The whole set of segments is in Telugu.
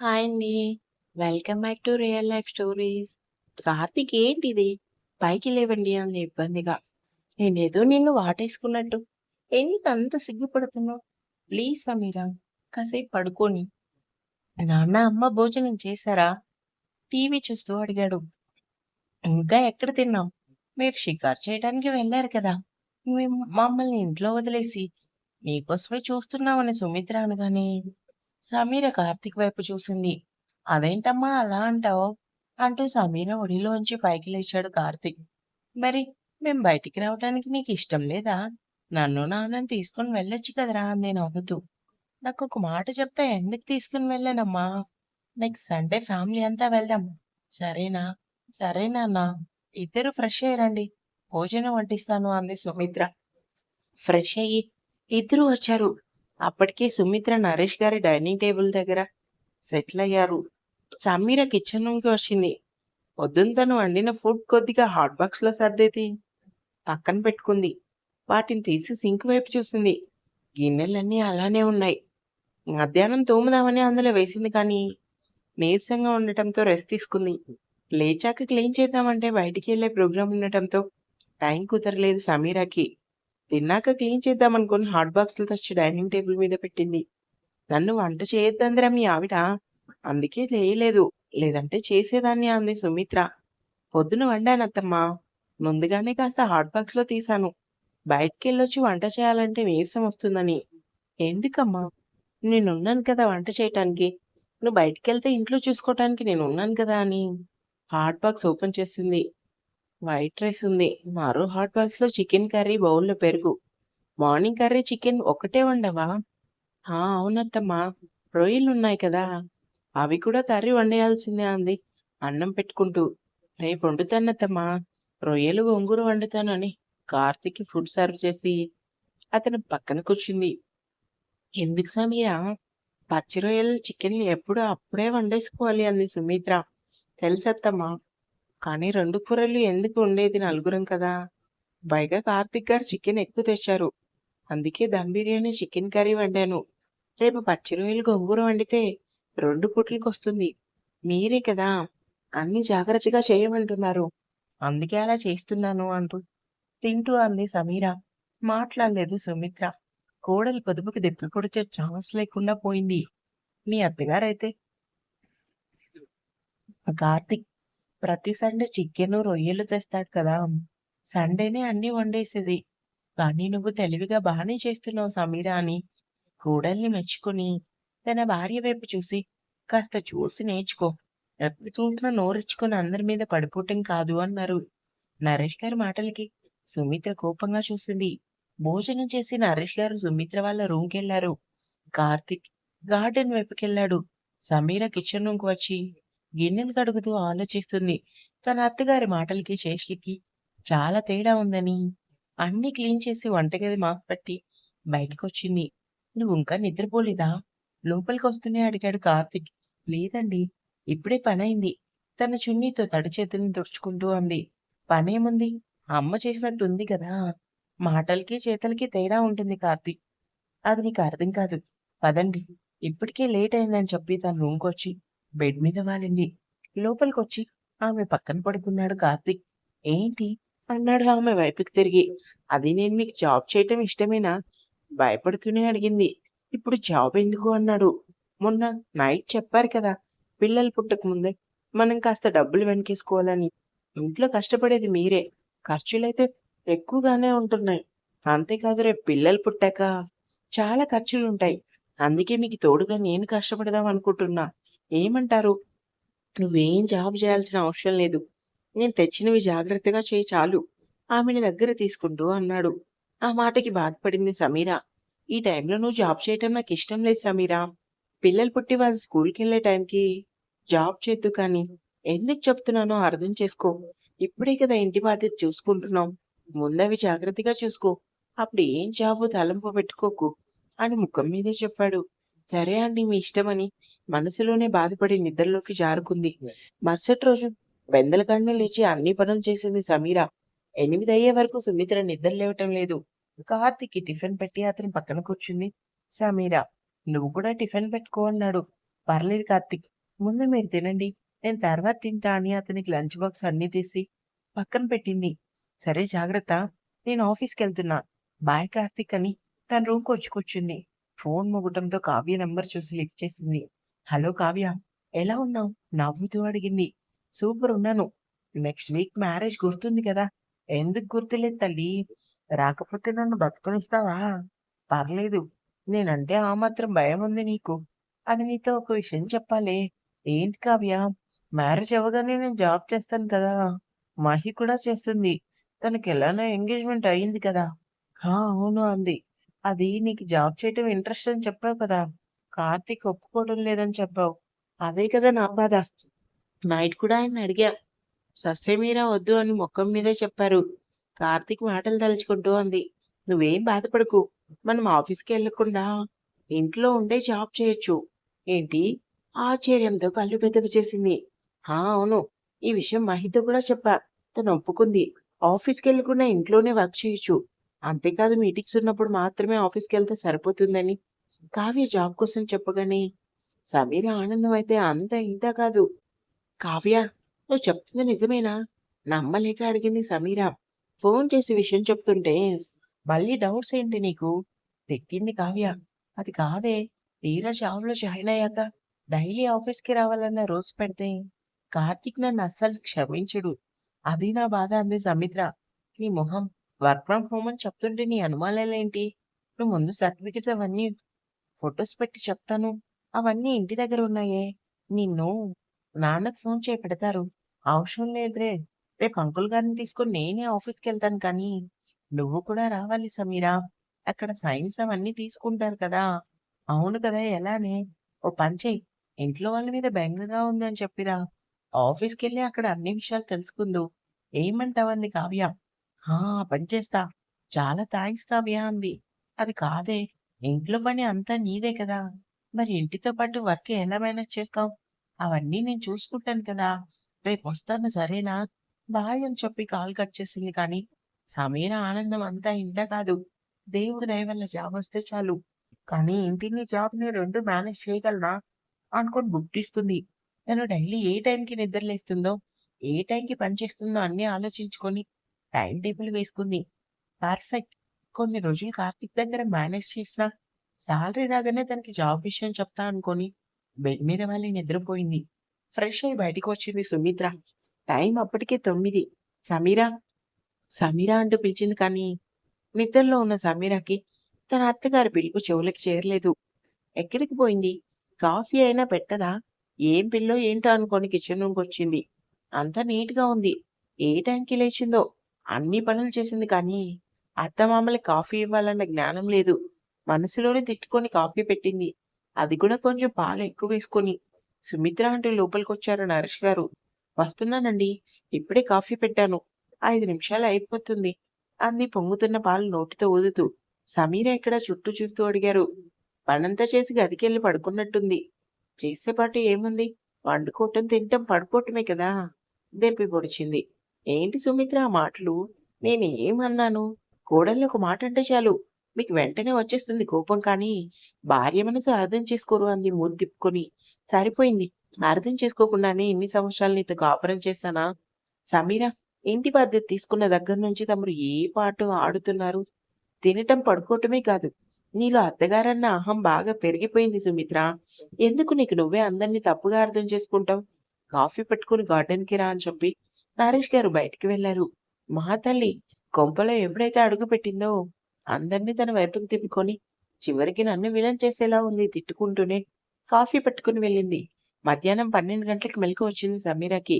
హాయ్ అండి. Welcome back to real life stories. Karthik ఏంటిది? పైకి లేవండి అంది ఇబ్బందిగా. నేనేదో నిన్ను వాటేసుకున్నట్టు. ఎందుకంత సిగ్గుపడుతున్నావు? ప్లీజ్ సమీరా కాసేపు పడుకొని నాన్న, అమ్మ భోజనం చేశారా? టీవీ చూస్తూ అడిగాడు. ఇంకా ఎక్కడ తిన్నాం? మీరు షికారు చేయడానికి వెళ్ళారు కదా! మేము మమ్మల్ని ఇంట్లో వదిలేసి మీకోసమే చూస్తున్నామని సుమిత్ర అనగానే సమీర కార్తీక్ వైపు చూసింది. అదేంటమ్మా అలా అంటావు? అంటూ సమీర ఒడిలోంచి పైకి లేచాడు కార్తీక్. మరి మేం బయటికి రావటానికి నీకు ఇష్టం లేదా? నన్ను నాన్నని తీసుకొని వెళ్ళొచ్చు కదరా అంది నవ్వుతూ. ఒక మాట చెప్తే ఎందుకు తీసుకుని వెళ్ళానమ్మా నెక్స్ట్ సండే ఫ్యామిలీ అంతా వెళ్దాం. సరేనా? సరేనా ఇద్దరు ఫ్రెష్ అయ్యి రండి. భోజనం వడ్డిస్తాను అంది సుమిత్ర. ఫ్రెష్ అయ్యి ఇద్దరూ వచ్చారు. అప్పటికే సుమిత్ర నరేష్ గారి డైనింగ్ టేబుల్ దగ్గర సెటిల్ అయ్యారు. సమీర కిచెన్ రూమ్‌కి వచ్చింది. పొద్దున్న తను వండిన ఫుడ్ కొద్దిగా హాట్ బాక్స్‌లో సర్దేది పక్కన పెట్టుకుంది. వాటిని తీసి సింక్ వైపు చూసింది. గిన్నెలన్నీ అలానే ఉన్నాయి. మధ్యాహ్నం తోముదామని అందులో వేసింది కానీ నీరసంగా ఉండటంతో రెస్ట్ తీసుకుంది. లేచాక క్లీన్ చేద్దామంటే బయటికెళ్ళే ప్రోగ్రాం ఉండటంతో టైం కుదరలేదు సమీరాకి. తిన్నాక క్లీన్ చేద్దామనుకుని హాట్ బాక్స్‌లో తెచ్చి డైనింగ్ టేబుల్ మీద పెట్టింది. నన్ను వంట చేయొద్దందిరా మీ ఆవిడ. అందుకే చేయలేదు. లేదంటే చేసేదాన్ని అంది సుమిత్ర. పొద్దున వండానత్తమ్మా. ముందుగానే కాస్త హాట్ బాక్స్‌లో తీశాను. బయటికెళ్ళొచ్చి వంట చేయాలంటే నీరసం వస్తుందని. ఎందుకమ్మా? నేనున్నాను కదా వంట చేయటానికి. నువ్వు బయటికి వెళ్తే ఇంట్లో చూసుకోవటానికి నేనున్నాను కదా అని హాట్ బాక్స్ ఓపెన్ చేసింది. వైట్ రైస్ ఉంది. మరో హాట్ బాక్స్‌లో చికెన్ కర్రీ, బౌల్‌లో పెరుగు. మార్నింగ్ కర్రీ, చికెన్ ఒకటే వండవా అవునత్తమ్మా రొయ్యలు ఉన్నాయి కదా! అవి కూడా కర్రీ వండేయాల్సిందే అంది అన్నం పెట్టుకుంటూ. రేపు వండుతానత్తమ్మా. రొయ్యలు, గోంగూర వండుతానని కార్తీక్ కార్తీక్‌కి ఫుడ్ సర్వ్ చేసి అతను పక్కన కూర్చుంది. ఎందుకు సమీరా? పచ్చి రొయ్యలు, చికెన్‌లు ఎప్పుడూ అప్పుడే వండేసుకోవాలి అంది సుమిత్ర. తెలుసత్తమ్మా. కానీ రెండు కూరలు ఎందుకు ఉండేది నలుగురం కదా! పైగా కార్తిక్ గారు చికెన్ ఎక్కువ తెచ్చారు. అందుకే దమ్ బిర్యానీ, చికెన్ కర్రీ వండాను. రేపు పచ్చి రొయ్యలు, గొంగూర వండితే 2 పూటలకొస్తుంది. మీరే కదా! అన్నీ జాగ్రత్తగా చేయమంటున్నారు. అందుకే అలా చేస్తున్నాను అంటూ తింటూ అంది సమీర. మాట్లాడలేదు సుమిత్ర. కోడలు పొదుపుకి దెప్పి పొడిచే ఛాన్స్ లేకుండా పోయింది. మీ అత్తగారైతే కార్తిక్ ప్రతి సండే చికెన్ రొయ్యలు తెస్తాడు కదా! సండేనే అన్నీ వండేసేది. కానీ నువ్వు తెలివిగా బాగానే చేస్తున్నావు సమీరా అని కూడల్ని మెచ్చుకుని తన భార్య వైపు చూసి కాస్త చూసి నేర్చుకో. ఎప్పుడు చూసినా నోరిచ్చుకొని అందరి మీద పడిపోవటం కాదు అన్నారు. నరేష్ గారి మాటలకి సుమిత్ర కోపంగా చూసింది. భోజనం చేసి నరేష్ గారు సుమిత్ర వాళ్ళ రూమ్కి వెళ్ళారు కార్తిక్ గార్డెన్ వైపుకెళ్ళాడు. సమీర కిచెన్ రూమ్‌కి వచ్చి గిన్నెలు కడుగుతూ ఆలోచిస్తుంది. తన అత్తగారి మాటలకి, చేష్టలకి చాలా తేడా ఉందని అన్ని క్లీన్ చేసి వంటగది మాప్ పట్టి బయటకొచ్చింది. నువ్వింకా నిద్రపోలేదా? లోపలికి వస్తూనే అడిగాడు కార్తీక్. లేదండి. ఇప్పుడే పనైంది. తన చున్నీతో తడి చేతుల్ని తుడుచుకుంటూ అంది. పనేముంది? అమ్మ చేసినట్టుంది కదా! మాటలకి, చేతలకి తేడా ఉంటుంది కార్తీక్. అది నీకు అర్థం కాదు. పదండి. ఇప్పటికే లేట్ అయిందని చెప్పి తన రూమ్‌కొచ్చి బెడ్ మీద వాలింది. లోపలికొచ్చి ఆమె పక్కన పడుకున్నాడు కార్తీక్. ఏంటి? అన్నాడు ఆమె వైపుకి తిరిగి. అది నేను మీకు జాబ్ చేయటం ఇష్టమేనా? భయపడుతూనే అడిగింది. ఇప్పుడు జాబ్ ఎందుకు అన్నాడు. మొన్న నైట్ చెప్పారు కదా! పిల్లలు పుట్టక ముందే మనం కాస్త డబ్బులు వెనకేసుకోవాలని. ఇంట్లో కష్టపడేది మీరే. ఖర్చులైతే ఎక్కువగానే ఉంటున్నాయి. అంతేకాదు రేపు పిల్లలు పుట్టాక చాలా ఖర్చులుంటాయి. అందుకే మీకు తోడుగా నేను కష్టపడదాం అనుకుంటున్నా. ఏమంటారు? నువ్వేం జాబ్ చేయాల్సిన అవసరం లేదు. నేను తెచ్చినవి జాగ్రత్తగా చెయ్యి చాలు. ఆమెని దగ్గర తీసుకుంటూ అన్నాడు. ఆ మాటకి బాధపడింది సమీరా ఈ టైంలో నువ్వు జాబ్ చేయటం నాకు ఇష్టం లేదు సమీరా. పిల్లలు పుట్టి వాళ్ళు స్కూల్‌కెళ్ళే టైంకి జాబ్ చేద్దు కానీ ఎందుకు చెప్తున్నానో అర్థం చేసుకో. ఇప్పుడే కదా ఇంటి బాధ్యత చూసుకుంటున్నాం. ముందవి జాగ్రత్తగా చూసుకో. అప్పుడు ఏం జాబు తలంపు పెట్టుకోకు అని ముఖం మీదే చెప్పాడు. సరే అండి మీ ఇష్టమని మనసులోనే బాధపడి నిద్రలోకి జారుకుంది. మరుసటి రోజు పెందలకాడనే లేచి అన్ని పనులు చేసింది సమీర. 8 అయ్యే వరకు సుమిత్ర నిద్ర లేవటం లేదు. కార్తీక్‌కి టిఫిన్ పెట్టి అతని పక్కన కూర్చుంది సమీర. నువ్వు కూడా టిఫిన్ పెట్టుకో అన్నాడు. పర్లేదు కార్తీక్ ముందు మీరు తినండి నేను తర్వాత తింటా అని అతనికి లంచ్ బాక్స్ అన్ని తీసి పక్కన పెట్టింది సరే జాగ్రత్త నేను ఆఫీస్కి వెళ్తున్నా బాయ్ కార్తీక్ అని తన రూమ్కి వచ్చి కూర్చుంది ఫోన్ మొగటంతో కావ్య నెంబర్ చూసి లిఫ్ట్ చేసింది హలో కావ్య ఎలా ఉన్నావు? నవ్వుతూ అడిగింది. సూపర్ ఉన్నాను. నెక్స్ట్ వీక్ మ్యారేజ్ గుర్తుంది కదా. ఎందుకు గుర్తులేదు తల్లి? రాకపోతే నన్ను బతుకునిస్తావా? పర్లేదు. నేనంటే ఆ మాత్రం భయం ఉంది నీకు. అని నీతో ఒక విషయం చెప్పాలి. ఏంటి కావ్య? మ్యారేజ్ అవ్వగానే నేను జాబ్ చేస్తాను కదా. మహి కూడా చేస్తుంది. తనకి ఎలానో ఎంగేజ్మెంట్ అయింది కదా. అవును అంది. అది నీకు జాబ్ చేయటం ఇంట్రెస్ట్ అని చెప్పావు కదా. కార్తీక్ ఒప్పుకోవడం లేదని చెప్పావు. అదే కదా నా బాధ. నైట్ కూడా ఆయన అడిగా. సస్తే మీరా వద్దు అని ముఖం మీదే చెప్పారు. కార్తీక్ మాటలు తలుచుకుంటూ అంది. నువ్వేం బాధపడకు. మనం ఆఫీస్కి వెళ్ళకుండా ఇంట్లో ఉండే జాబ్ చేయొచ్చు. ఏంటి? ఆశ్చర్యంతో కళ్ళు పెద్దవి చేసింది. హా అవును. ఈ విషయం మహితో కూడా చెప్పా. తను ఒప్పుకుంది. ఆఫీస్కి వెళ్ళకుండా ఇంట్లోనే వర్క్ చేయొచ్చు. అంతేకాదు మీటింగ్స్ ఉన్నప్పుడు మాత్రమే ఆఫీస్కి వెళ్తే సరిపోతుందని కావ్య జాబ్ కోసం చెప్పగానే సమీర ఆనందం అయితే అంత ఇంత కాదు. కావ్య నువ్వు చెప్తుంది నిజమేనా? నమ్మలేక అడిగింది సమీర. ఫోన్ చేసి విషయం చెప్తుంటే మళ్ళీ డౌట్స్ ఏంటి నీకు? తిట్టింది కావ్య. అది కాదే. తీరా జాబ్లో జాయిన్ అయ్యాక డైలీ ఆఫీస్కి రావాలన్న రోజు పెడితే కార్తీక్ నన్ను అస్సలు క్షమించడు. అది నా బాధ అంది సమిత్ర. నీ మొహం వర్క్ ఫ్రమ్ హోమ్ అని చెప్తుంటే నీ అనుమానాలేంటి? నువ్వు ముందు సర్టిఫికెట్స్ అవన్నీ ఫొటోస్ పెట్టి చెప్తాను. అవన్నీ ఇంటి దగ్గర ఉన్నాయే. నిన్ను నాన్నకు ఫోన్ చేయి పెడతారు. అవసరం లేదురే రేపు అంకుల్ గారిని తీసుకొని నేనే ఆఫీస్కి వెళ్తాను కానీ నువ్వు కూడా రావాలి సమీరా. అక్కడ సైన్స్ అవన్నీ తీసుకుంటారు కదా. అవును కదా ఎలానే. ఓ పని చెయ్యి. ఇంట్లో వాళ్ళ మీద బెంగగా ఉందని చెప్పిరా. ఆఫీస్కి వెళ్ళి అక్కడ అన్ని విషయాలు తెలుసుకుందు. ఏమంటావంది కావ్య. హా పని చేస్తా. చాలా థ్యాంక్స్ కావ్య అంది. అది కాదే. ఇంట్లో పని అంతా నీదే కదా! మరి ఇంటితో పాటు వర్క్ ఎలా మేనేజ్ చేస్తావు? అవన్నీ నేను చూసుకుంటాను కదా! రేపు వస్తాను సరేనా? బాయ్ అని చెప్పి కాల్ కట్ చేసింది కానీ సమీర ఆనందం అంతా ఇంత కాదు. దేవుడి దయ వల్ల జాబ్ వస్తే చాలు. కానీ ఇంటిని జాబ్ని రెండు మేనేజ్ చేయగలనా? అనుకొని గుర్తిస్తుంది తను డైలీ ఏ టైంకి నిద్రలేస్తుందో ఏ టైంకి పని చేస్తుందో అన్ని ఆలోచించుకొని టైం టేబుల్ వేసుకుంది. పర్ఫెక్ట్. కొన్ని రోజులు కార్తిక్ దగ్గర మేనేజ్ చేసిన శాలరీ రాగానే తనకి జాబ్ విషయం చెప్తా అనుకొని బెడ్ మీద వాళ్ళని నిద్రపోయింది. ఫ్రెష్ అయి బయటికి వచ్చింది సుమిత్ర. టైం అప్పటికే తొమ్మిది. సమీరా సమీరా అంటూ పిలిచింది కానీ నిద్రలో ఉన్న సమీరాకి తన అత్తగారి పిలుపు చెవులకి చేరలేదు. ఎక్కడికి పోయింది? కాఫీ అయినా పెట్టదా? ఏం పిల్లో ఏంటో అనుకొని కిచెన్ రూమ్కి వచ్చింది. అంతా నీట్గా ఉంది. ఏ టైంకి లేచిందో? అన్ని పనులు చేసింది కానీ అత్తమామలకి కాఫీ ఇవ్వాలన్న జ్ఞానం లేదు. మనసులోనే తిట్టుకొని కాఫీ పెట్టింది. అది కూడా కొంచెం పాలు ఎక్కువ వేసుకొని. సుమిత్ర అంటూ లోపలికొచ్చారు నరేష్ గారు. వస్తున్నానండి. ఇప్పుడే కాఫీ పెట్టాను. ఐదు నిమిషాలు అయిపోతుంది. అంది పొంగుతున్న పాలు నోటితో ఊదుతూ. సమీర ఎక్కడ చుట్టూ చూస్తూ అడిగారు. పనంతా చేసి గదికెళ్ళి పడుకున్నట్టుంది. చేసేపాటు ఏముంది? వండుకోవటం తింటం పడుకోవటమే కదా. దెప్పి పొడిచింది. ఏంటి సుమిత్ర ఆ మాటలు? నేనేమన్నాను? ఏమన్నాను ఒక మాట అంటే చాలు. మీకు వెంటనే వచ్చేస్తుంది కోపం కానీ భార్య మనసు అర్థం చేసుకోరు అంది మూడు తిప్పుకొని. సరిపోయింది. అర్థం చేసుకోకుండానే ఇన్ని సంవత్సరాలు నీతో కాపురం చేశానా? సమీరా ఇంటి బాధ్యత తీసుకున్న దగ్గర నుంచి తమరు ఏ పాట ఆడుతున్నారు? తినటం పడుకోవటమే కాదు. నీలో అత్తగారన్న అహం బాగా పెరిగిపోయింది సుమిత్ర. ఎందుకు నీకు నువ్వే అందరినీ తప్పుగా అర్థం చేసుకుంటావు? కాఫీ పెట్టుకుని గార్డెన్కి రా అని చెప్పి నరేష్ గారు బయటికి వెళ్ళారు మహాతల్లి కొంపలో ఎప్పుడైతే అడుగు పెట్టిందో అందరినీ తన వైపుకు తిప్పుకొని చివరికి నన్ను విలన్ చేసేలా ఉంది తిట్టుకుంటూనే కాఫీ పట్టుకుని వెళ్ళింది. మధ్యాహ్నం పన్నెండు గంటలకు మెలకు వచ్చింది సమీరాకి.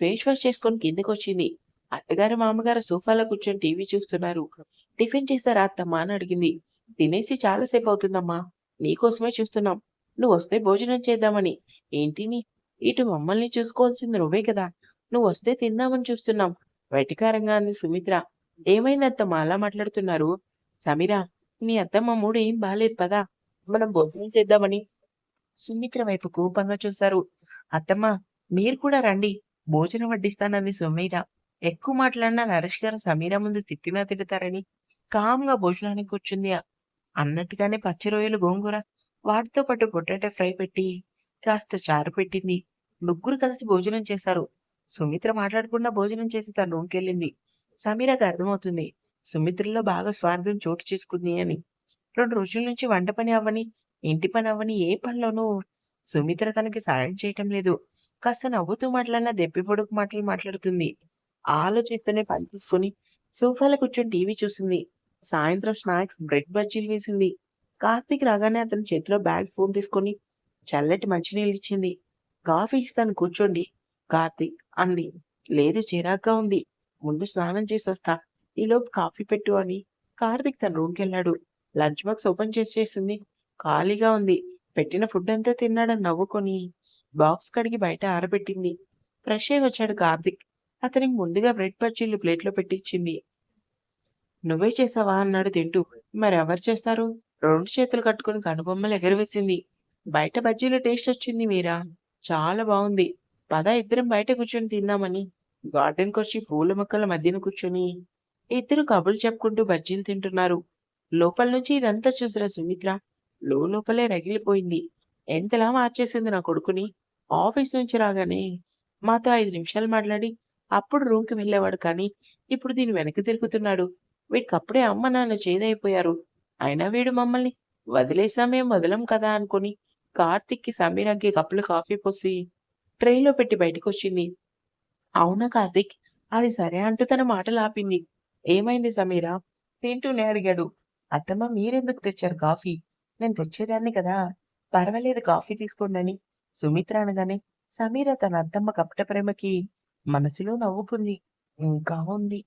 ఫేస్ వాష్ చేసుకొని కిందకు వచ్చింది. అత్తగారు మామగారు సోఫాలో కూర్చొని టీవీ చూస్తున్నారు. టిఫిన్ చేస్తారా అత్తమ్మా అని అడిగింది. తినేసి చాలాసేపు అవుతుందమ్మా. నీకోసమే చూస్తున్నాం. నువ్వు వస్తే భోజనం చేద్దామని. ఏంటిని ఇటు మమ్మల్ని చూసుకోవాల్సింది నువ్వే కదా. నువ్వు వస్తే తిందామని చూస్తున్నాం. వెటికారంగా అంది సుమిత్ర. ఏమైంది అత్తమ్మ? అలా మాట్లాడుతున్నారు. సమీరా మీ అత్తమ్మ మూడు ఏం బాలేదు పదా? మనం భోజనం చేద్దామని. సుమిత్ర వైపు కోపంగా చూశారు. అత్తమ్మ మీరు కూడా రండి. భోజనం వడ్డిస్తానంది సుమీర. ఎక్కువ మాట్లాడినా నరేష్ గారు సమీర ముందు తిట్టినా తిడతారని. కామ్గా భోజనానికి కూర్చుంది. అన్నట్టుగానే పచ్చి రొయ్యలు గోంగూర వాటితో పాటు పొటాటో ఫ్రై పెట్టి కాస్త చారు పెట్టింది. ముగ్గురు కలిసి భోజనం చేశారు. సుమిత్ర మాట్లాడకుండా భోజనం చేసి తన రూమ్కెళ్ళింది. సమీరాకి అర్థమవుతుంది. సుమిత్రలో బాగా స్వార్థం చోటు చేసుకుంది అని. రెండు రోజుల నుంచి వంట పని అవ్వని ఇంటి పని అవ్వని ఏ పనిలోనూ సుమిత్ర తనకి సాయం చేయటం లేదు. కాస్త నవ్వుతూ మాట్లాడిన దెప్పి పొడుగు మాటలు మాట్లాడుతుంది. ఆలోచిస్తూనే పని తీసుకుని సోఫాలో కూర్చొని టీవీ చూసింది. సాయంత్రం స్నాక్స్ బ్రెడ్ బజ్జీలు వేసింది. కార్తీక్ రాగానే అతని చేతిలో బ్యాగ్ ఫోన్ తీసుకొని చల్లటి మంచినీళ్ళు ఇచ్చింది. కాఫీ ఇస్తాను కూర్చోండి కార్తీక్ అంది. లేదు చిరాగ్గా ఉంది. ముందు స్నానం చేసొస్తా. ఈలోపు కాఫీ పెట్టు అని కార్తిక్ తన రూమ్కి వెళ్ళాడు లంచ్ బాక్స్ ఓపెన్ చేసి చేసింది. ఖాళీగా ఉంది. పెట్టిన ఫుడ్ అంతా తిన్నాడని నవ్వుకొని బాక్స్ కడిగి బయట ఆరబెట్టింది. ఫ్రెష్ అయి వచ్చాడు కార్తిక్. అతనికి ముందుగా బ్రెడ్ బజ్జీలు ప్లేట్లో పెట్టించింది నువ్వే చేసావా? అన్నాడు తింటూ. మరి ఎవరు చేస్తారు? రెండు చేతులు కట్టుకుని కనుబొమ్మలు ఎగరవేసింది. బయట బజ్జీలు టేస్ట్ వచ్చింది మీరా? చాలా బాగుంది. పద ఇద్దరం బయట కూర్చొని తిందామని. గార్డెన్కి వచ్చి పూల మొక్కల మధ్యన కూర్చొని ఇద్దరు కబుర్లు చెప్పుకుంటూ బజ్జీలు తింటున్నారు. లోపల నుంచి ఇదంతా చూసిన సుమిత్ర? లోపలే రగిలిపోయింది. ఎంతలా మార్చేసింది నా కొడుకుని? ఆఫీస్ నుంచి రాగానే మాతో ఐదు నిమిషాలు మాట్లాడి అప్పుడు రూమ్కి వెళ్ళేవాడు కానీ ఇప్పుడు దీని వెనక్కి తిరుగుతున్నాడు. వీడికి అప్పుడే అమ్మ నాన్న చేదైపోయారు. అయినా వీడు మమ్మల్ని వదిలేసామేం వదలం కదా అనుకుని కార్తిక్కి సమీరాకి కప్పులు కాఫీ పోసి ట్రైలో పెట్టి బయటకు వచ్చింది అవునా కార్తిక్? అది సరే అంటూ తన మాటలు ఆపింది. ఏమైంది సమీరా? తింటూనే అడిగాడు. అత్తమ్మ మీరెందుకు తెచ్చారు కాఫీ? నేను తెచ్చేదాన్ని కదా. పర్వాలేదు కాఫీ తీసుకోండి అని సుమిత్ర అనగానే సమీర తన అత్తమ్మ కపట ప్రేమకి మనసులో నవ్వుకుంది. ఇంకా ఉంది.